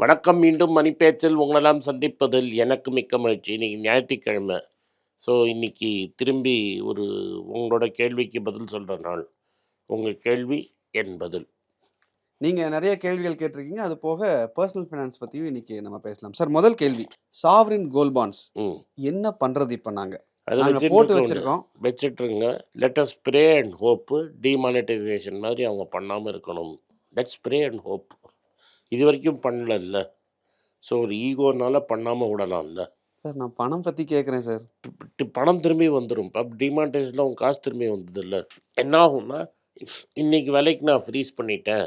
வணக்கம் மீண்டும் மணிப்பேச்சில் உங்களெல்லாம் சந்திப்பதில் எனக்கு மிக்க மகிழ்ச்சி. இன்னைக்கு ஞாயிற்றுக்கிழமை. ஸோ இன்னைக்கு திரும்பி ஒரு உங்களோட கேள்விக்கு பதில் சொல்கிற நாள். உங்கள் கேள்வி என் பதில். நீங்க நிறைய கேள்விகள் கேட்டிருக்கீங்க. அது போக பர்சனல் ஃபைனான்ஸ் பத்தியும் இன்னைக்கு நம்ம பேசலாம். சார் முதல் கேள்வி. சாவரின் கோல் பாண்ட்ஸ் என்ன பண்றது இப்ப நாங்க? அது போட்டு. வச்சிருக்கோம். வச்சிட்ருங்க. லெட்டஸ் ஸ்ப்ரே அண்ட் ஹோப்பு டிமானிட்டைசேஷன் மாதிரி அவங்க பண்ணாமல் இருக்கணும். லெட்ஸ் ஸ்ப்ரே அண்ட் ஹோப் இது வரைக்கும் பண்ணலல்ல. ஸோ ஒரு ஈகோனால பண்ணாமல் விடலாம்ல. சார் நான் பணம் பத்தி கேக்குறேன் சார். பணம் திரும்பி வந்துடும் இப்போ டிமானிட்டைசேஷனில் உங்கள் காசு திரும்பி வந்தது இல்லை என்ன ஆகும்னா இன்னைக்கு விலைக்கு நான் ஃப்ரீஸ் பண்ணிட்டேன்.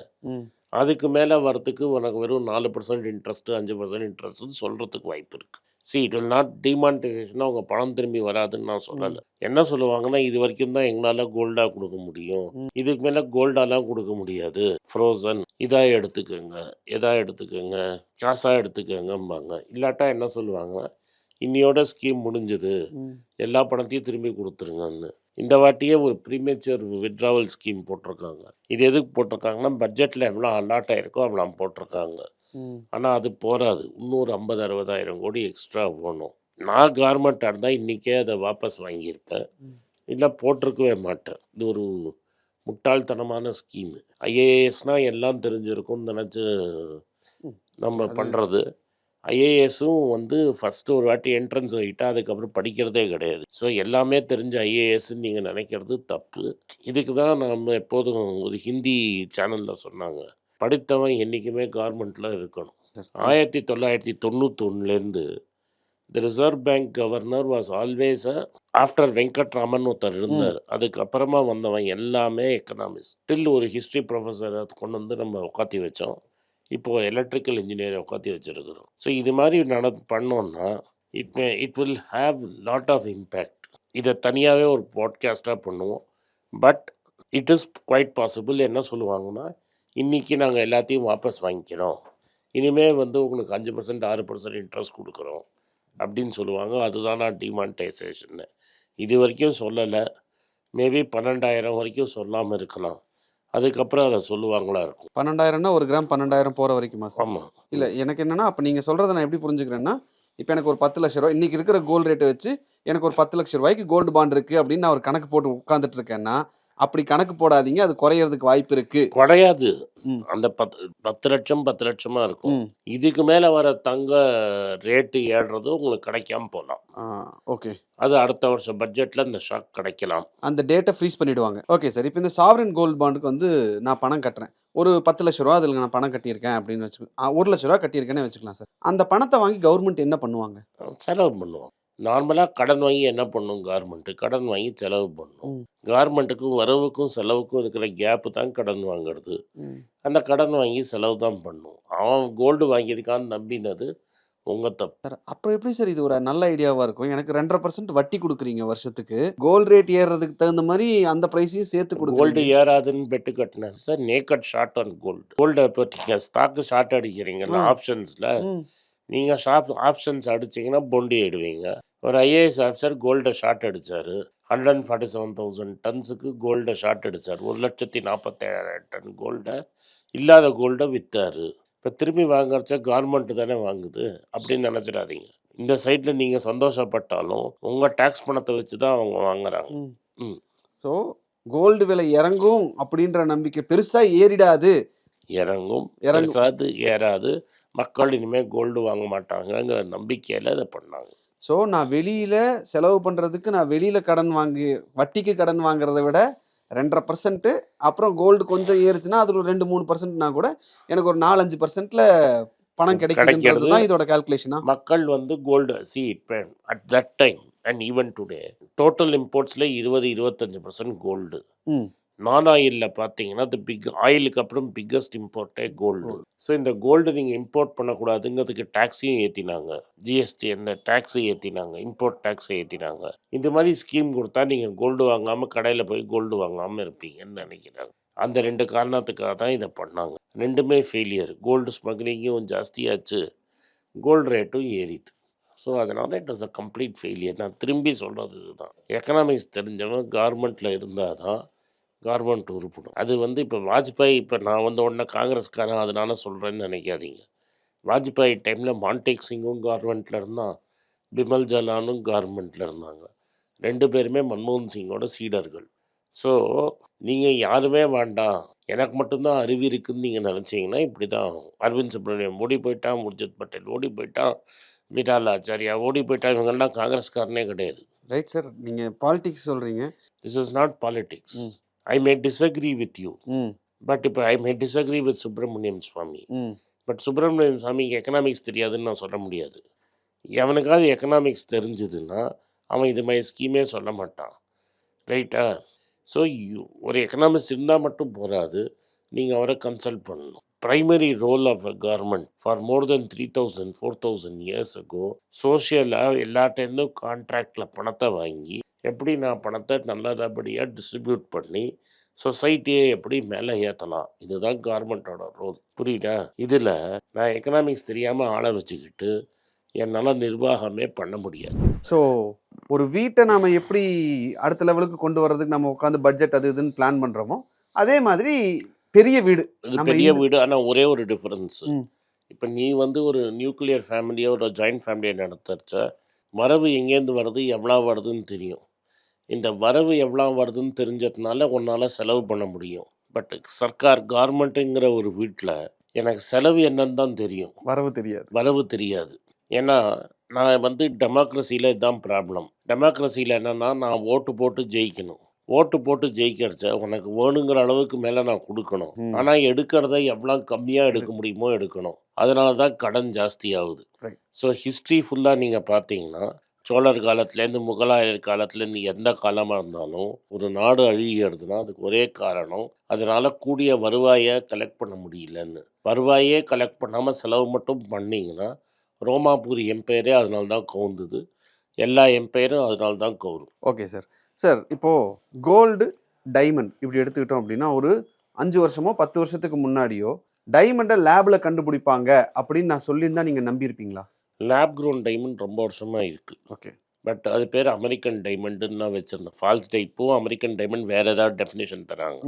அதுக்கு மேலே வரதுக்கு உனக்கு வெறும் நாலு பர்சன்ட் இன்ட்ரெஸ்ட்டு அஞ்சு பர்சன்ட் இன்ட்ரெஸ்ட்னு சொல்கிறதுக்கு வாய்ப்பு இருக்குது see it will not demonetisation அவங்க பணம் திரும்பி வராதுன்னு நான் சொல்லலை. என்ன சொல்லுவாங்கன்னா இது வரைக்கும் தான் எங்களால் கோல்டாக கொடுக்க முடியும். இதுக்கு மேலே கோல்டாலாம் கொடுக்க முடியாது. ஃப்ரோசன் இதாக எடுத்துக்கோங்க. எதா எடுத்துக்கோங்க? காசாக எடுத்துக்கோங்கம்பாங்க. இல்லாட்டா என்ன சொல்லுவாங்க இன்னியோட ஸ்கீம் முடிஞ்சது. எல்லா பணத்தையும் திரும்பி கொடுத்துருங்கன்னு. இந்த வாட்டியே ஒரு ப்ரீமேச்சர் வித்ட்ராவல் ஸ்கீம் போட்டிருக்காங்க. இது எதுக்கு போட்டிருக்காங்கன்னா பட்ஜெட்டில் எவ்வளோ அலாட் ஆயிருக்கோ அவ்வளோ போட்டிருக்காங்க. ஆனால் அது போராது இன்னொரு ஐம்பது அறுபதாயிரம் கோடி எக்ஸ்ட்ரா போகணும் நான் கார்மெண்ட்டாக இருந்தால் இன்றைக்கே அதை வாபஸ் வாங்கியிருப்பேன். இல்லை போட்டிருக்கவே மாட்டேன். இது ஒரு முட்டாள்தனமான ஸ்கீமு ஐஏஎஸ்னால் எல்லாம் தெரிஞ்சிருக்கும்னு நினச்சி. நம்ம பண்ணுறது ஐஏஎஸும் வந்து ஃபஸ்ட்டு ஒரு வாட்டி என்ட்ரன்ஸ் ஆகிட்டா அதுக்கப்புறம் படிக்கிறதே கிடையாது. ஸோ எல்லாமே தெரிஞ்ச ஐஏஎஸ்ன்னு நீங்கள் நினைக்கிறது தப்பு. இதுக்கு தான் நம்ம எப்போதும் ஒரு ஹிந்தி சேனலில் சொன்னாங்க. படித்தவன் என்றைக்குமே கார்மெண்ட்டில் இருக்கணும். ஆயிரத்தி தொள்ளாயிரத்தி தொண்ணூத்தொன்னுலேருந்து the reserve bank governor was always after Venkataraman ஒருத்தர் இருந்தார் அதுக்கப்புறமா வந்தவன் எல்லாமே எக்கனாமிக்ஸ் ஸ்டில் ஒரு ஹிஸ்ட்ரி ப்ரொஃபஸரை கொண்டு வந்து நம்ம உட்காத்தி வச்சோம். இப்போது எலக்ட்ரிக்கல் இன்ஜினியரை உட்காத்தி வச்சுருக்கிறோம். ஸோ இது மாதிரி நட பண்ணோன்னா it may it will have lot of impact இதை தனியாகவே ஒரு பாட்காஸ்ட்டாக பண்ணுவோம். But it is quite possible என்ன சொல்லுவாங்கன்னா இன்றைக்கி நாங்கள் எல்லாத்தையும் வாபஸ் வாங்கிக்கிறோம். இனிமே வந்து உங்களுக்கு அஞ்சு பர்சன்ட் ஆறு பர்சன்ட் இன்ட்ரெஸ்ட் கொடுக்குறோம். அப்படின்னு சொல்லுவாங்க. அதுதான் நான் டிமானிட்டைசேஷன் இது வரைக்கும் சொல்லலை. மேபி பன்னெண்டாயிரம் வரைக்கும் சொல்லாமல் இருக்கலாம். அதுக்கப்புறம் அதை சொல்லுவாங்களா இருக்கும். பன்னெண்டாயிரம்னா ஒரு கிராம் பன்னெண்டாயிரம் போற வரைக்குமா ஆமாம் இல்ல எனக்கு என்னன்னா அப்ப நீங்க சொல்றதை நான் எப்படி புரிஞ்சுக்கிறேன்னா இப்போ எனக்கு ஒரு பத்து லட்ச ரூபாய் இன்னைக்கு இருக்கிற கோல்டு ரேட்டை வச்சு எனக்கு ஒரு பத்து லட்ச ரூபாய்க்கு கோல்டு பாண்ட் இருக்கு அப்படின்னு நான் ஒரு கணக்கு போட்டு உட்காந்துட்டு இருக்கேன்னா அப்படி கணக்கு போடாதீங்க அது குறையறதுக்கு வாய்ப்பு இருக்கு. குறையாது. அந்த பத்து பத்து லட்சம் பத்து லட்சமாக இருக்கும். இதுக்கு மேலே வர தங்க ரேட்டு ஏறுறது உங்களுக்கு கிடைக்காம போகலாம் ஓகே. அது அடுத்த வருஷம் பட்ஜெட்டில் இந்த ஷாக் கிடைக்கலாம். அந்த டேட்டை ஃப்ரீஸ் பண்ணிடுவாங்க. ஓகே சார் இப்போ இந்த சாவரன் கோல்டு பாண்டுக்கு வந்து நான் பணம் கட்டுறேன். ஒரு பத்து லட்ச ரூபா அதில் நான் பணம் கட்டியிருக்கேன் அப்படின்னு வச்சுக்கலாம் ஒரு லட்ச ரூபா கட்டியிருக்கேன்னு வச்சுக்கலாம் சார். அந்த பணத்தை வாங்கி கவர்மெண்ட் என்ன பண்ணுவாங்க? செலவு பண்ணுவோம் நார்மலாக கடன் வாங்கி என்ன பண்ணும்? கார்மெண்ட்டு கடன் வாங்கி செலவு பண்ணும். கார்மெண்ட்டுக்கும் வரவுக்கும் செலவுக்கும் இருக்கிற கேப்பு தான் கடன் வாங்குறது. அந்த கடன் வாங்கி செலவு தான் பண்ணும். அவன் கோல்டு வாங்கியிருக்கான்னு நம்பினது உங்கள் தப்பு. சார் அப்புறம் எப்படி சார் இது ஒரு நல்ல ஐடியாவா இருக்கும்? எனக்கு ரெண்டரை பர்சன்ட் வட்டி கொடுக்குறீங்க வருஷத்துக்கு. கோல்டு ரேட் ஏறுறதுக்கு தகுந்த மாதிரி அந்த ப்ரைஸையும் சேர்த்து கோல்டு கொடுக்குறீங்க. ஏறாதுன்னு பெட்டு கட்டினேன் sir naked short on gold கோல்டை நீங்கள் ஸ்டாக்கு ஷார்ட் அடிக்கிறீங்கல்ல. ஆப்ஷன்ஸில் நீங்கள் ஷாப் ஆப்ஷன்ஸ் அடிச்சீங்கன்னா பொண்டி ஆயிடுவீங்க ஒரு ஐஏஎஸ் ஆஃபீஸர் கோல்டை ஷார்ட் அடிச்சாரு. Hundred and forty seven thousand டன்ஸுக்கு கோல்டை ஷார்ட் அடிச்சார். ஒரு லட்சத்தி நாற்பத்தேழாயிரம் டன் கோல்டை இல்லாத கோல்டை விற்றாரு இப்போ திரும்பி வாங்குறச்ச கவர்மெண்ட் தானே வாங்குது அப்படின்னு நினச்சிடாதீங்க. இந்த சைடில் நீங்கள் சந்தோஷப்பட்டாலும் உங்கள் டேக்ஸ் பணத்தை வச்சு தான் அவங்க வாங்குறாங்க. ம். ஸோ கோல்டு விலை இறங்கும் அப்படின்ற நம்பிக்கை பெருசா ஏறிடாது. இறங்கும். பெருசாது ஏறாது. மக்கள் இனிமேல் கோல்டு வாங்க மாட்டாங்கங்கிற நம்பிக்கையில் இதை பண்ணாங்க. ஸோ நான் வெளியில செலவு பண்றதுக்கு நான் வெளியில கடன் வாங்கி வட்டிக்கு கடன் வாங்குறதை விட ரெண்டரை பர்சன்ட் அப்புறம் கோல்டு கொஞ்சம் ஏறுச்சுன்னா அதில் ஒரு ரெண்டு மூணு பர்சன்ட்னா கூட எனக்கு ஒரு நாலஞ்சு பர்சன்ட்ல பணம் கிடைக்கிறது. தான் இதோட கால்குலேஷனா மக்கள் வந்து gold see at that time and even today total இம்போர்ட்ஸில் இருபது இருபத்தஞ்சு பர்சன்ட் கோல்டு நான் ஆயிலில் பார்த்தீங்கன்னா the பிக் ஆயிலுக்கு அப்புறம் பிக்கஸ்ட் இம்போர்ட்டே கோல்டு ஸோ இந்த கோல்டு நீங்கள் இம்போர்ட் பண்ணக்கூடாதுங்கிறதுக்கு டேக்ஸையும் ஏற்றினாங்க ஜிஎஸ்டி அந்த டேக்ஸை ஏற்றினாங்க இம்போர்ட் டேக்ஸை ஏற்றினாங்க இந்த மாதிரி ஸ்கீம் கொடுத்தா நீங்கள் கோல்டு வாங்காமல் கடையில் போய் கோல்டு வாங்காமல் இருப்பீங்கன்னு நினைக்கிறாங்க. அந்த ரெண்டு காரணத்துக்காக தான் இதை பண்ணாங்க. ரெண்டுமே ஃபெயிலியர் கோல்டு ஸ்மக்லிங்கும் ஜாஸ்தியாச்சு. கோல்டு ரேட்டும் ஏறிது ஸோ அதனால் it was a complete failure நான் திரும்பி சொல்கிறது இதுதான். எக்கனாமிக்ஸ் தெரிஞ்சவன் கார்மெண்ட்டில் இருந்தால் தான் கார்மெண்ட் உருப்படும் அது வந்து இப்போ வாஜ்பாய் இப்போ நான் வந்து உடனே காங்கிரஸ்காரன் அதனால சொல்கிறேன்னு நினைக்காதீங்க. வாஜ்பாய் டைமில் மான்டேக் சிங்கும் கவர்மெண்ட்டில் இருந்தான். பிமல் ஜலானும் கவர்மெண்ட்டில் இருந்தாங்க. ரெண்டு பேருமே மன்மோகன் சிங்கோட சீடர்கள். ஸோ நீங்கள் யாருமே வேண்டாம். எனக்கு மட்டும்தான் அறிவு இருக்குன்னு நீங்கள் நினச்சிங்கன்னா இப்படி தான் அரவிந்த் சுப்ரமணியம் ஓடி போயிட்டான் முர்ஜித் பட்டேல் ஓடி போயிட்டான் விட்டால் ஆச்சாரியா ஓடி போயிட்டான். இவங்கெல்லாம் காங்கிரஸ்காரனே கிடையாது. ரைட் சார் நீங்க பாலிடிக்ஸ் சொல்றீங்க. This is not politics hmm. I may disagree with you but இப்போ I may disagree with Subramanian Swamy but Subramanian சாமிக்கு எக்கனாமிக்ஸ் தெரியாதுன்னு நான் சொல்ல முடியாது. எவனுக்காவது எக்கனாமிக்ஸ் தெரிஞ்சுதுன்னா அவன் இது மாதிரி ஸ்கீமே சொல்ல மாட்டான். ரைட்டா ஸோ ஒரு எக்கனாமிக்ஸ் இருந்தால் மட்டும் போகாது நீங்கள் அவரை கன்சல்ட் பண்ணணும். Primary role of a government for more then three thousand four thousand years ago சோஷியலாக எல்லாட்டேருந்தும் கான்ட்ராக்டில் பணத்தை வாங்கி எப்படி நான் பணத்தை நல்லதபடியாக டிஸ்ட்ரிபியூட் பண்ணி சொசைட்டியை எப்படி மேலே ஏற்றலாம் இதுதான் கவர்மெண்ட்டோட ரோல் புரியுதா? இதில் நான் எக்கனாமிக்ஸ் தெரியாமல் ஆளை வச்சுக்கிட்டு என்னால் நிர்வாகமே பண்ண முடியாது. ஸோ ஒரு வீட்டை நாம எப்படி அடுத்த லெவலுக்கு கொண்டு வர்றதுக்கு நம்ம உட்காந்து பட்ஜெட் அது இதுன்னு பிளான் பண்றோமோ அதே மாதிரி பெரிய வீடு பெரிய வீடு ஆனால் ஒரே ஒரு டிஃப்ரென்ஸு. இப்போ நீ வந்து ஒரு நியூக்ளியர் ஃபேமிலியோ ஒரு ஜாயிண்ட் ஃபேமிலியை நடத்துறச்ச வரவு எங்கேருந்து வருது எவ்வளோ வருதுன்னு தெரியும். இந்த வரவு எவ்வளோ வருதுன்னு தெரிஞ்சதுனால உன்னால் செலவு பண்ண முடியும். பட் சர்க்கார் கார்மெண்ட்டுங்கிற ஒரு வீட்டில் எனக்கு செலவு என்னன்னு தான் தெரியும். வரவு தெரியாது. வரவு தெரியாது. ஏன்னா நான் வந்து டெமோக்ரஸியில் இதுதான் ப்ராப்ளம். டெமோக்ரஸியில் என்னென்னா நான் ஓட்டு போட்டு ஜெயிக்கணும். ஓட்டு போட்டு ஜெயிக்கிறச்ச உனக்கு வேணுங்கிற அளவுக்கு மேலே நான் கொடுக்கணும். ஆனால் எடுக்கிறத எவ்வளோ கம்மியாக எடுக்க முடியுமோ எடுக்கணும். அதனால தான் கடன் ஜாஸ்தி ஆகுது. ஸோ ஹிஸ்ட்ரி ஃபுல்லாக நீங்கள் பார்த்தீங்கன்னா சோழர் காலத்துலேருந்து முகலாயர் காலத்துலேருந்து எந்த காலமாக இருந்தாலும் ஒரு நாடு அழுகிறதுனா அதுக்கு ஒரே காரணம் அதனால் கூடிய வருவாயை கலெக்ட் பண்ண முடியலன்னு. வருவாயே கலெக்ட் பண்ணாமல் செலவு மட்டும் பண்ணிங்கன்னா ரோமாபுரி எம்பையரே அதனால தான் கவுந்தது. எல்லா எம்பையரும் அதனால தான் கவுரும். ஓகே சார் சார் இப்போது கோல்டு டைமண்ட் இப்படி எடுத்துக்கிட்டோம் அப்படின்னா ஒரு அஞ்சு வருஷமோ பத்து வருஷத்துக்கு முன்னாடியோ டைமண்டை லேபில் கண்டுபிடிப்பாங்க அப்படின்னு நான் சொல்லியிருந்தா நீங்கள் நம்பியிருப்பீங்களா? லேப் க்ரோன் டைமண்ட் ரொம்ப வருஷமாக இருக்குது ஓகே பட் அது பேர் அமெரிக்கன் டைமண்டுன்னு தான் வச்சுருந்தேன் ஃபால்ஸ் டை இப்போவும் அமெரிக்கன் டைமண்ட் வேறு ஏதாவது டெஃபினேஷன் தராங்க.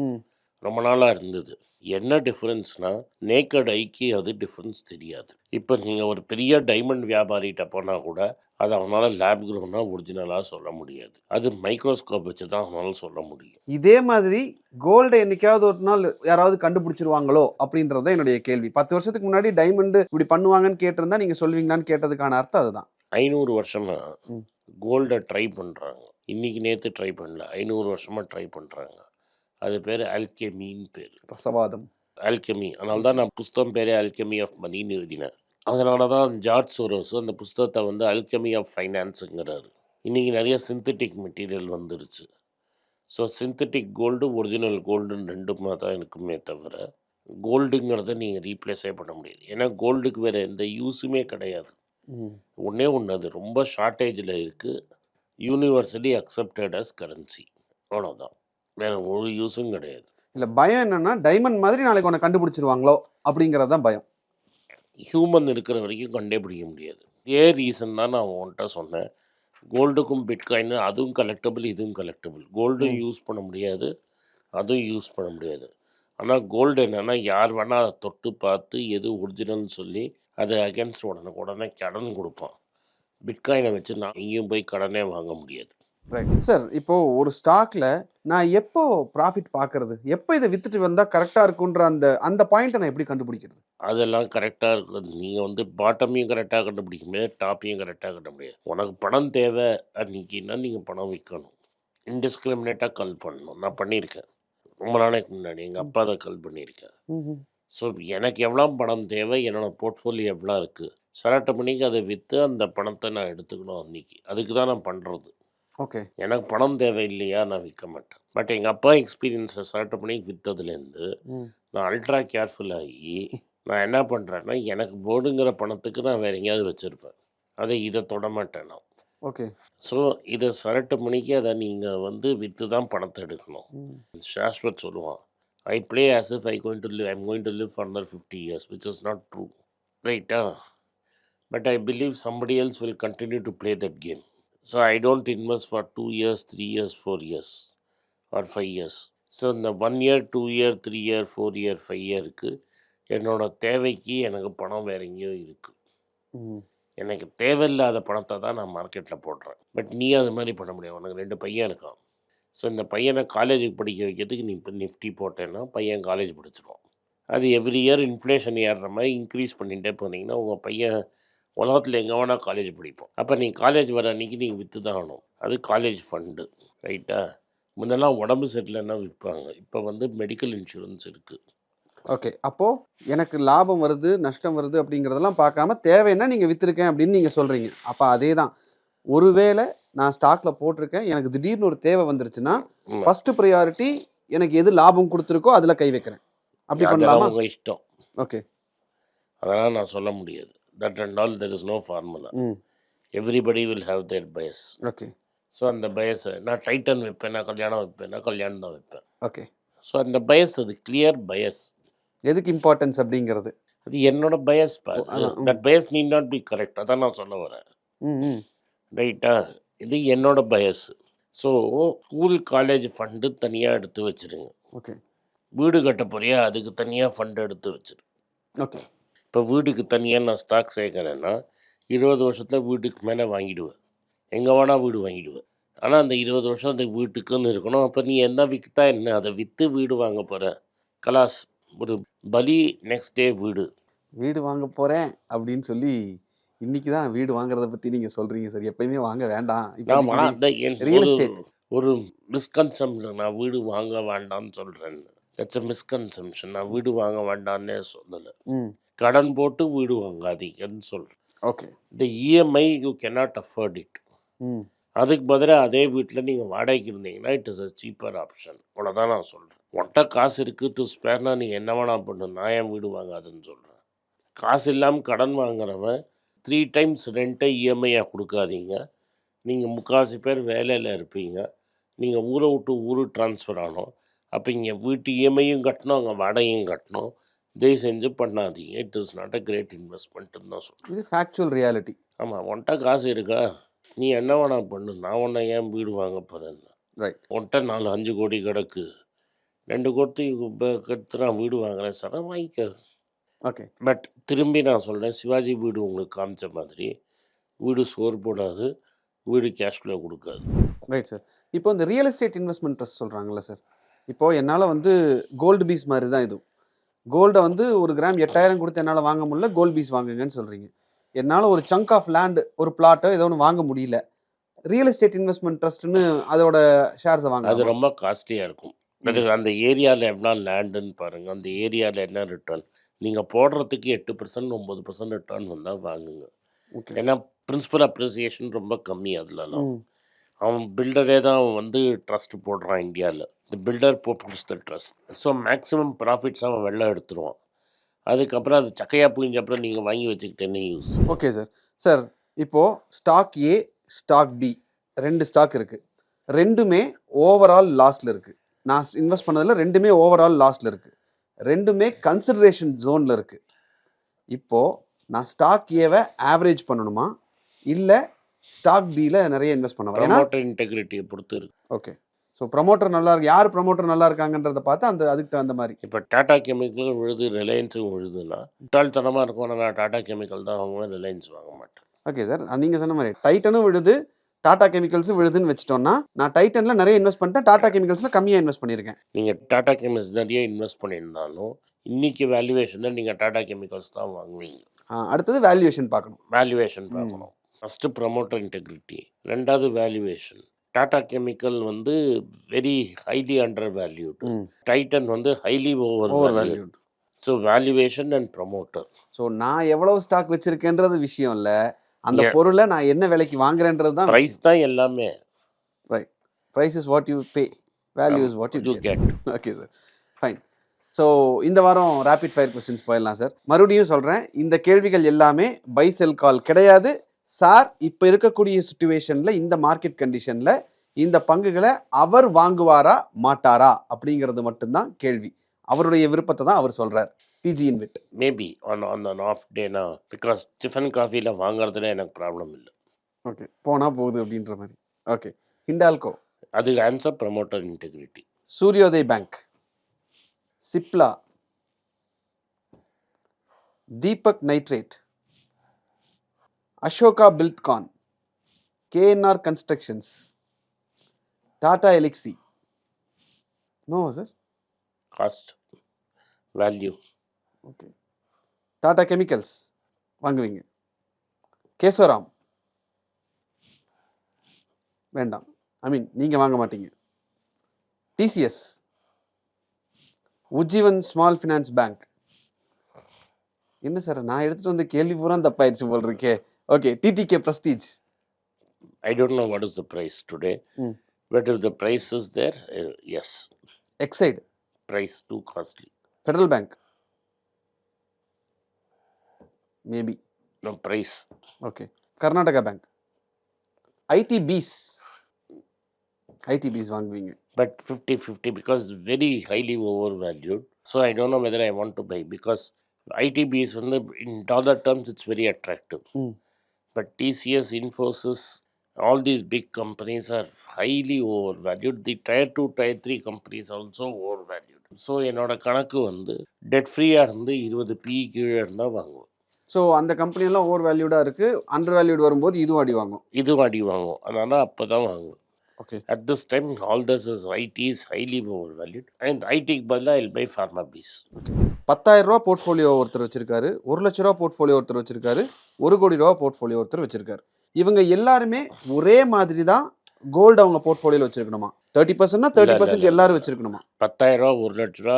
ரொம்ப நாளாக இருந்தது. என்ன டிஃப்ரென்ஸ்னால் நேக்கட் ஐக்கு அது டிஃப்ரென்ஸ் தெரியாது. இப்போ நீங்கள் ஒரு பெரிய டைமண்ட் வியாபாரிகிட்ட போனால் கூட அது அவனால் லேப் க்ரோனாக ஒரிஜினலாக சொல்ல முடியாது. அது மைக்ரோஸ்கோப் வச்சு தான் அவனால் சொல்ல முடியும். இதே மாதிரி கோல்டை என்னைக்காவது ஒரு நாள் யாராவது கண்டுபிடிச்சிருவாங்களோ அப்படின்றத என்னுடைய கேள்வி. பத்து வருஷத்துக்கு முன்னாடி டைமண்ட் இப்படி பண்ணுவாங்கன்னு கேட்டிருந்தா நீங்க சொல்வீங்களான்னு கேட்டதுக்கான அர்த்தம் அதுதான். ஐநூறு வருஷமாக ம். கோல்டை ட்ரை பண்ணுறாங்க இன்னைக்கு நேற்று ட்ரை பண்ணல ஐநூறு வருஷமாக ட்ரை பண்ணுறாங்க அது பேர் அல்கெமின்னு பேர். ரசவாதம் ஆல்கெமி அதனால தான் நான் புஸ்தகம் பேரே அல்கெமி ஆஃப் மணின்னு எழுதினேன். அதனால தான் ஜார்ஜ் சோரோஸ் அந்த புஸ்தகத்தை வந்து அல்கெமி ஆஃப் ஃபைனான்ஸுங்கிறாரு. இன்றைக்கி நிறைய சிந்தட்டிக் மெட்டீரியல் வந்துருச்சு. ஸோ சிந்தட்டிக் கோல்டு ஒரிஜினல் கோல்டுன்னு ரெண்டுமா தான் இருக்குமே தவிர கோல்டுங்கிறத நீங்கள் ரீப்ளேஸே பண்ண முடியாது. ஏன்னா கோல்டுக்கு வேறு எந்த யூஸுமே கிடையாது. ஒன்றே ஒன்று அது ரொம்ப ஷார்ட்டேஜில் இருக்குது யூனிவர்சலி அக்செப்டட் அஸ் கரன்சி. அவ்வளோதான் வேறு ஒரு யூஸும் கிடையாது. இல்ல பயம் என்னன்னா டைமண்ட் மாதிரி நாளைக்கு உன்னை கண்டுபிடிச்சிருவாங்களோ அப்படிங்கறது தான் பயம். ஹியூமன் இருக்கிற வரைக்கும் கண்டே பிடிக்க முடியாது. இதே ரீசன் தான் நான் உன்கிட்ட சொன்னேன். கோல்டுக்கும் பிட்காயின் அதுவும் கலெக்டபிள் இதுவும் கலெக்டபிள் கோல்டும். யூஸ் பண்ண முடியாது. அதுவும் யூஸ் பண்ண முடியாது. ஆனால் கோல்டு என்னென்னா யார் வேணால் அதை தொட்டு பார்த்து எது ஒரிஜினல்னு சொல்லி அதை அகேன்ஸ்ட் உடனே உடனே கடன் கொடுப்பான். பிட்காயினை வச்சு நான் எங்கேயும் போய் கடனே வாங்க முடியாது. ரைட் சார் இப்போ ஒரு ஸ்டாக்ல நான் எப்போ ப்ராஃபிட் பார்க்கறது? எப்போ இதை வித்துட்டு வந்தா கரெக்டா இருக்குன்ற அந்த அந்த பாயிண்ட்டை நான் எப்படி கண்டுபிடிக்கிறது? அதெல்லாம் கரெக்டாக இருக்குது. நீங்கள் வந்து பாட்டமையும் கரெக்டாக கண்டுபிடிக்க முடியாது டாப்பையும் கரெக்டாக கட்ட முடியாது. உனக்கு பணம் தேவை அன்னைக்குன்னா நீங்கள் பணம் விற்கணும். இன்டிஸ்கிரிமினேட்டாக கால் பண்ணணும். நான் பண்ணியிருக்கேன். ரொம்ப நாளைக்கு முன்னாடி எங்கள் அப்பா தான் கால் பண்ணியிருக்கேன் ஸோ எனக்கு எவ்வளோ பணம் தேவை? என்னோட போர்ட்ஃபோலியோ எவ்வளோ இருக்குது செலக்ட் பண்ணிக்கு அதை விற்று அந்த பணத்தை நான் எடுத்துக்கணும் அன்னைக்கு. அதுக்கு தான் நான் பண்ணுறது ஓகே. எனக்கு பணம் தேவை இல்லையா நான் விற்க மாட்டேன். பட் எங்கள் அப்பா எக்ஸ்பீரியன்ஸை செலக்ட் பண்ணி விற்றதுலேருந்து நான் அல்ட்ரா கேர்ஃபுல் ஆகி நான் என்ன பண்ணுறேன்னா எனக்கு போர்டுங்கிற பணத்துக்கு நான் வேற எங்கேயாவது வச்சுருப்பேன். அதை இதை தொட மாட்டேன் நான். ஓகே. ஸோ இதை செலக்ட் பண்ணிக்கு அதை நீங்கள் வந்து விற்று தான் பணத்தை எடுக்கணும். சாஸ்வத் சொல்லுவான் I play as if I going to live I'm going to live further fifty years which is not true ரைட்டா but I believe somebody else will continue to play that game so I don't invest for two years three years four years or five years so இந்த one year two year three year four year five இயருக்கு என்னோட தேவைக்கு எனக்கு பணம் வேற எங்கேயோ இருக்குது எனக்கு தேவையில்லாத பணத்தை தான் நான் மார்க்கெட்டில் போடுறேன். பட் நீ அது மாதிரி பண்ண முடியாது. உனக்கு ரெண்டு பையன் இருக்கான். ஸோ இந்த பையனை காலேஜுக்கு படிக்க வைக்கிறதுக்கு நீ இப்போ நிஃப்டி போட்டேன்னா பையன் காலேஜ் படிச்சிடுவான் அது எவ்ரி இயர் இன்ஃப்ளேஷன் ஏறுற மாதிரி இன்க்ரீஸ் பண்ணிகிட்டே போனீங்கன்னா உங்கள் பையன் உலகத்தில் எங்கே வேணால் காலேஜ் படிப்போம். அப்போ நீ காலேஜ் வர அன்றைக்கி நீங்கள் விற்று தான் ஆகணும். அது காலேஜ் ஃபண்டு ரைட்டா முன்னெல்லாம் உடம்பு சரியில்லைன்னா விற்பாங்க. இப்போ வந்து மெடிக்கல் இன்சூரன்ஸ் இருக்குது ஓகே அப்போ எனக்கு லாபம் வருது நஷ்டம் வருது அப்படிங்கிறதெல்லாம் பார்க்காம தேவைன்னா நீங்க வித்திருக்கேன் அப்படின்னு நீங்க சொல்றீங்க. அப்ப அதே தான் ஒருவேளை நான் ஸ்டாக்ல போட்டிருக்கேன் எனக்கு திடீர்னு ஒரு தேவை வந்துருச்சுன்னா. ஃபர்ஸ்ட் ப்ரையாரிட்டி எனக்கு எது லாபம் கொடுத்துருக்கோ அதுல கை வைக்கிறேன். அப்படி பண்ணலாமா? உங்கள் இஷ்டம். ஓகே அதெல்லாம் நான் சொல்ல முடியாது. That and all there is no formula everybody will have their bias okay so அந்த பயஸை நான் டைட்டன் வைப்பேன் நான் கல்யாணம் வைப்பேன் நான் கல்யாணம் தான் வைப்பேன். ஓகே ஸோ அந்த பயஸ் அது கிளியர் பயஸ் எதுக்கு இம்பார்ட்டன்ஸ் அப்படிங்கிறது? அது என்னோட bias. That bias need not be correct அதான் நான் சொல்ல வரேன். ரைட்டா இது என்னோட bias so school college fund தனியாக எடுத்து வச்சிருங்க. ஓகே வீடு கட்ட போறியா? அதுக்கு தனியாக ஃபண்டு எடுத்து வச்சிரு. ஓகே இப்போ வீட்டுக்கு தனியாக நான் ஸ்டாக் சேர்க்குறேன்னா இருபது வருஷத்தில் வீட்டுக்கு மேலே வாங்கிடுவேன். எங்கே வேணால் வீடு வாங்கிடுவேன். ஆனால் அந்த இருபது வருஷம் அந்த வீட்டுக்குன்னு இருக்கணும். அப்போ நீ என்ன விற்றா என்ன? அதை விற்று வீடு வாங்க போகிற கலாஸ் ஒரு பலி நெக்ஸ்ட் டே வீடு. வீடு வாங்க போறேன் அப்படின்னு சொல்லி இன்னைக்கு தான் வீடு வாங்குறத பத்தி நீங்க சொல்றீங்க சார். எப்பயுமே வாங்க வேண்டாம். ஒரு மிஸ்கன்செப்ஷன் நான் வீடு வாங்க வேண்டாம்னு சொல்கிறேன் மிஸ்கன்செப்ஷன் நான் வீடு வாங்க வேண்டாம்னே சொல்லலை. ம். கடன் போட்டு வீடு வாங்காதீங்கன்னு சொல்கிறேன் ஓகே. இந்த EMI you cannot afford it அதுக்கு பதிலாக அதே வீட்டில் நீங்கள் வாடகைக்கு இருந்தீங்கன்னா it is a cheaper option அவ்வளோதான் நான் சொல்கிறேன் உன்கிட்ட காசு இருக்குது டு ஸ்பேர்னா நீ என்ன வேணா பண்ணு நான் என் வீடு வாங்காதுன்னு சொல்கிறேன் காசு இல்லாமல் கடன் வாங்குறவன் த்ரீ டைம்ஸ் ரெண்ட்டை இஎம்ஐயாக கொடுக்காதீங்க. நீங்கள் முக்கால்வாசி பேர் வேலையில் இருப்பீங்க. நீங்கள் ஊரை விட்டு ஊர் ட்ரான்ஸ்ஃபர் ஆகணும். அப்போ இங்கே வீட்டு இஎம்ஐயும் கட்டணும் அங்கே வாடகையும் கட்டணும். தயவு செஞ்சு பண்ணாதீங்க. It is not a great இன்வெஸ்ட்மெண்ட்டுன்னு தான் சொல்கிறேன் இது ஃபேக்சுவல் ரியாலிட்டி ஆமாம் உன்கிட்ட காசு இருக்கா? நீ என்ன வேணா பண்ணு. நான் உன்னை ஏன் வீடு வாங்க போகிறேன் Right. உன்கிட்ட நாலு அஞ்சு கோடி கிடக்கு. ரெண்டு கோடி கற்று நான் வீடு வாங்குறேன். சார் வாங்கிக்க. ஓகே பட் திரும்பி நான் சொல்கிறேன் சிவாஜி வீடு உங்களுக்கு காமிச்ச மாதிரி வீடு சோறு போடாது வீடு கேஷ் ஃப்ளோ கொடுக்காது. ரைட் சார் இப்போ இந்த ரியல் எஸ்டேட் இன்வெஸ்ட்மெண்ட் ட்ரஸ்ட் சொல்கிறாங்கல்ல சார் இப்போ என்னால் வந்து கோல்டு பீஸ் மாதிரி தான் இது. கோல்டை வந்து ஒரு கிராம் எட்டாயிரம் கொடுத்து என்னால் வாங்க முடியல கோல்டு பீஸ் வாங்குங்கன்னு சொல்கிறீங்க என்னால் ஒரு சங்க் ஆஃப் லேண்ட் ஒரு பிளாட்டோ ஏதோ ஒன்று வாங்க முடியல. ரியல் எஸ்டேட் இன்வெஸ்ட்மெண்ட் ட்ரஸ்ட்னு அதோட ஷேர்ஸை அது வாங்க ரொம்ப காஸ்ட்லியாக இருக்கும். அது அந்த ஏரியாவில் எவ்வளோ லேண்டுன்னு பாருங்கள் அந்த ஏரியாவில் என்ன ரிட்டர்ன் நீங்கள் போடுறதுக்கு எட்டு பர்சன்ட் ஒம்பது பர்சன்ட் ரிட்டர்ன் வந்தால் வாங்குங்க. ஏன்னா பிரின்சிபல் அப்ரிசியேஷன் ரொம்ப கம்மி அதுலலாம். அவன் பில்டரே தான் வந்து ட்ரஸ்ட் போடுறான் இந்தியாவில் இந்த builder pops the trust so maximum profits அவன் வெளில எடுத்துருவான். அதுக்கப்புறம் அது சக்கையாக புழிஞ்ச அப்புறம் நீங்கள் வாங்கி வச்சுக்கிட்டேன்னு யூஸ் ஓகே சார் சார் இப்போ ஸ்டாக் ஏ ஸ்டாக் பி ரெண்டு ஸ்டாக் இருக்கு. ரெண்டுமே ஓவரால் லாஸ்ட்ல இருக்கு. நான் இன்வெஸ்ட் பண்ணதுல ரெண்டுமே ஓவரால் லாஸ்ட்ல இருக்கு. ரெண்டுமே கன்சிடரேஷன் ஜோன்ல இருக்கு. இப்போ நான் ஸ்டாக் ஏவை ஆவரேஜ் பண்ணணுமா? இல்லை ஸ்டாக் பியில் நிறைய இன்வெஸ்ட் பண்ணவா ஏன்னா ப்ரமோட்டர் இன்டெகிரிட்டியை பொறுத்து இருக்கு. ஓகே ஸோ ப்ரமோட்டர் நல்லா இருக்கு யார் ப்ரமோட்டர் நல்லா இருக்காங்கன்றத பார்த்து அந்த அதுக்கு தகுந்த மாதிரி. இப்போ டாடா கெமிக்கலும் விழுது ரிலையன்ஸும் விழுதுன்னா முட்டாள்தனமாக இருக்கும் நான் டாடா கெமிக்கல் தான் வாங்குவேன் ரிலையன்ஸ் வாங்க மாட்டேன் ஓகே சார் நீங்கள் சொன்ன மாதிரி டைட்டனும் விழுது டாடா கெமிக்கல்ஸும் விழுதுன்னு வச்சுட்டோம்னா நான் டைட்டனில் நிறைய இன்வெஸ்ட் பண்ணிட்டேன் டாடா கெமிக்கல்ஸில் கம்மியாக இன்வெஸ்ட் பண்ணியிருக்கேன். நீங்கள் டாடா கெமிக்கல்ஸ் நிறைய இன்வெஸ்ட் பண்ணியிருந்தாலும் இன்னைக்கு வேல்யூவேஷனில் நீங்கள் டாடா கெமிக்கல்ஸ் தான் வாங்குவீங்க. அடுத்தது வேல்யூவேஷன் பார்க்கணும். வேல்யூவேஷன் பார்க்கணும். ஃபஸ்ட்டு ப்ரமோட்டர் இன்டெகிரிட்டி ரெண்டாவது வேல்யூவேஷன் டாடா கெமிக்கல் வந்து very highly under valued. Titan வந்து highly over valued. So valuation and promoter. So நான் எவ்வளவு ஸ்டாக் வச்சிருக்கேன்றது விஷயம் இல்லை. அந்த. பொருளை நான் என்ன விலைக்கு வாங்குறேன்றது தான் ப்ரைஸ் தான் எல்லாமே. Price is what you pay value is what you you get okay sir fine so இந்த வாரம் ரேபிட் ஃபயர் கொஸ்டின்ஸ் போயிடலாம் சார் மறுபடியும் சொல்கிறேன் இந்த கேள்விகள் எல்லாமே பை செல் கால் கிடையாது. சார் இப்போ இருக்கக்கூடிய சுச்சுவேஷனில் இந்த மார்க்கெட் கண்டிஷனில் இந்த பங்குகளை அவர் வாங்குவாரா மாட்டாரா அப்படிங்கிறது மட்டும்தான் கேள்வி. அவருடைய விருப்பத்தை தான் அவர் சொல்கிறார் PG InvIT maybe on on and off டேனா because tiffin காஃபியில் வாங்குறதுல எனக்கு ப்ராப்ளம் இல்லை. ஓகே போனால் போகுது அப்படின்ற மாதிரி. ஓகே ஹிண்டால்கோ அது answer promoter integrity Suryoday bank Cipla Deepak nitrite Ashoka Buildcon KNR constructions Tata Elxsi no sir cost value okay Tata chemicals வாங்குவீங்க. கேசவராம் வேண்டாம். ஐ மீன் நீங்கள் வாங்க மாட்டீங்க. TCS Ujjivan small finance bank என்ன சார் நான் எடுத்துகிட்டு வந்த கேள்வி பூரா தப்பாயிடுச்சு போல் இருக்கே. Okay, TTK Prestige. I don't know what is the price today, mm. but if the price is there, uh, yes. Excite. Price too costly. Federal Bank. Maybe. No price. Okay. Karnataka Bank. ITBs. ITBs valuing it. But 50 50 because very highly overvalued. So I don't know whether I want to buy because ITBs, in dollar terms, it's very attractive. Mm. But TCS, Infosys, all these big companies are highly overvalued. The tier 2, tier 3 companies also overvalued. So என்னோட கணக்கு வந்து dead ஃப்ரீயாக இருந்து இருபது B கீழே இருந்தால் வாங்குவோம். So அந்த கம்பெனியெல்லாம் ஓவர் வேல்யூடாக இருக்குது அண்டர் வேல்யூட் வரும்போது இதுவும் அடி வாங்கும். இதுவும் அடி வாங்குவோம் அதனால் அப்போ தான் வாங்குவோம் okay at this time all this is IT is highly over valued and ஐடிக்கு பதிலாக இல் பை ஃபார்மா பீஸ் பத்தாயிரம் ரூபா போர்ட்ஃபோலியோ ஒருத்தர் வச்சிருக்காரு ஒரு லட்ச ரூபா போர்ட்ஃபோலியோ ஒருத்தர் வச்சிருக்காரு ஒரு கோடி ரூபா போர்ட்ஃபோலியோ ஒருத்தர் வச்சிருக்காரு. இவங்க எல்லாருமே ஒரே மாதிரி தான் கோல்டு அவங்க போர்ட்ஃபோலியோல வச்சிருக்கணுமா? தேர்ட்டி பர்சன்ட்னா தேர்ட்டி பர்சன்ட். எல்லாரும் வச்சிருக்கணுமா? பத்தாயிரம் ரூபா ஒரு லட்ச ரூபா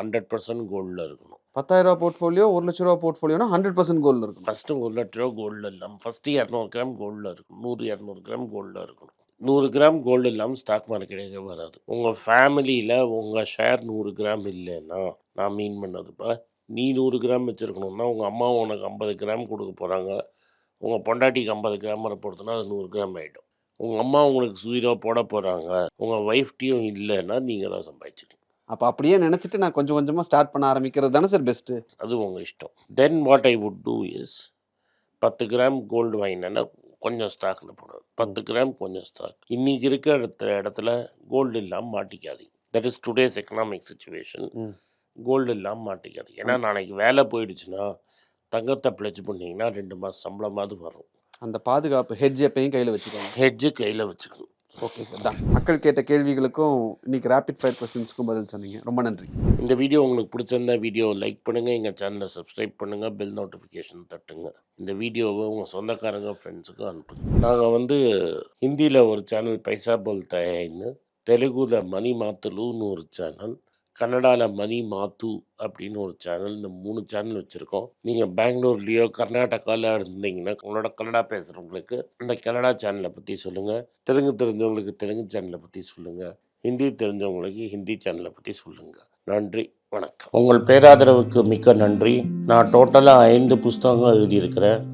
ஹண்ட்ரட் பர்சன்ட் கோல்டில் இருக்கணும். பத்தாயிரம் ரூபா போர்ட்ஃபோலியோ ஒரு லட்ச ரூபா போர்ட்ஃபோலியோனா ஹண்ட்ரட் பர்சன்ட் கோல்டு இருக்கணும். ஃபஸ்ட்டு ஒரு லட்ச ரூபா கோல்டில் இல்லாமல் ஃபஸ்ட்டு இரநூறு கிராம் கோல்டில் இருக்கணும். நூறு இரநூறு கிராம் கோல்டில் இருக்கணும். நூறு கிராம் கோல்டு இல்லாமல் ஸ்டாக் மார்க்கெட்டே வராது. உங்கள் ஃபேமிலியில் உங்கள் ஷேர் நூறு கிராம் இல்லைன்னா நான் மீன் பண்ணதுப்பா நீ நூறு கிராம் வச்சுருக்கணும்னா உங்கள் அம்மா உனக்கு ஐம்பது கிராம் கொடுக்க போகிறாங்க உங்கள் பொண்டாட்டிக்கு ஐம்பது கிராம் வர போகிறதுனா அது நூறு கிராம் ஆகிடும் உங்கள் அம்மா உங்களுக்கு சுயராக போட போகிறாங்க உங்கள் ஒய்ஃப்டியும் இல்லைன்னா நீங்கள் தான் சம்பாதிச்சிக்கணும். அப்போ அப்படியே நினச்சிட்டு நான் கொஞ்சம் கொஞ்சமாக ஸ்டார்ட் பண்ண ஆரம்பிக்கிறது தானே சார் பெஸ்ட்டு அது உங்கள் இஷ்டம். Then what I would do is பத்து கிராம் கோல்டு வாங்கினேன்னா கொஞ்சம் ஸ்டாக்கில் போடுவேன் பத்து கிராம் கொஞ்சம் ஸ்டாக் இன்னைக்கு இருக்கிற இடத்துல இடத்துல கோல்டு இல்லாமல் மாட்டிக்காதீங்க. That is today's economic situation. Gold இல்லாமல் மாட்டிக்காதீங்க. ஏன்னா நாளைக்கு வேலை போயிடுச்சுன்னா தங்கத்தை பிளட்ஜ் பண்ணிங்கன்னா ரெண்டு மாதம் சம்பளமாவது வரும். அந்த பாதுகாப்பு ஹெட்ஜ் எப்பயும் கையில் வச்சுக்கோங்க. ஹெட்ஜு கையில் வச்சுக்கணும். ஓகே சார் தான் மக்கள் கேட்ட கேள்விகளுக்கும் இன்னைக்கு ரேபிட் ஃபயர் கொஸ்டின்ஸ்க்கும் பதில் சொன்னீங்க. ரொம்ப நன்றி. இந்த வீடியோ உங்களுக்கு பிடிச்சிருந்தா வீடியோ லைக் பண்ணுங்கள் எங்கள் சேனலை சப்ஸ்கிரைப் பண்ணுங்கள் பெல் நோட்டிஃபிகேஷன் தட்டுங்க. இந்த வீடியோவை உங்கள் சொந்தக்காரங்க ஃப்ரெண்ட்ஸுக்கும் அனுப்புங்க. நாங்கள் வந்து ஹிந்தியில் ஒரு சேனல் பைசா போல் தயாரின்னு தெலுங்குல மணி மாத்துலுன்னு ஒரு சேனல் கன்னடாவில் மணி மாத்து அப்படின்னு ஒரு சேனல் இந்த மூணு சேனல் வச்சுருக்கோம். நீங்கள் பெங்களூர்லேயோ கர்நாடகாவில் இருந்தீங்கன்னா உங்களோட கன்னடா பேசுகிறவங்களுக்கு அந்த கன்னடா சேனலை பற்றி சொல்லுங்கள் தெலுங்கு தெரிஞ்சவங்களுக்கு தெலுங்கு சேனலை பற்றி சொல்லுங்கள் ஹிந்தி தெரிஞ்சவங்களுக்கு ஹிந்தி சேனலை பற்றி சொல்லுங்கள் நன்றி வணக்கம். உங்கள் பேராதரவுக்கு மிக்க நன்றி. நான் டோட்டலாக ஐந்து புஸ்தகங்கள் எழுதியிருக்கிறேன்.